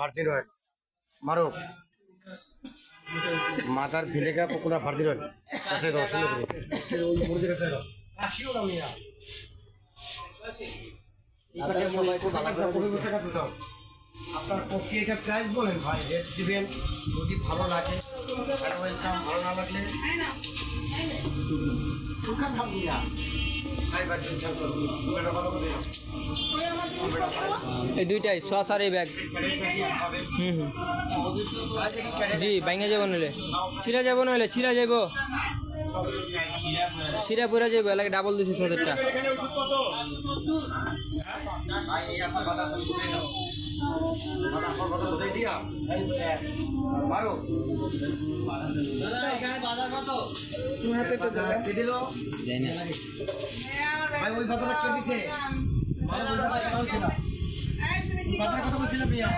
Virgin oil মারো। মাথার vinegar pakora virgin oil কাছে দাও করে ওই মুরগির কাছে দাও আসিও না মিয়া আপনারা কফি এটা প্রাইস বলেন ভাই রেট দিবেন যদি ভালো লাগে। ওয়েলকাম ভালো না লাগলে ভাব দিয়া এই দুইটাই সস আর এই ব্যাগ। হুম হুম। জি বাইঙ্গা যাব নইলে। ছিঁড়া যাব নইলে, ছিঁড়া যাব ছিঁড়া পুরা যাব এলাকা ডাবল দিছি সদেরটা মারো। কে দিল? ভাই ওই বাজারটা কে দিছে? বাজার কত বলছিলাম? মিয়া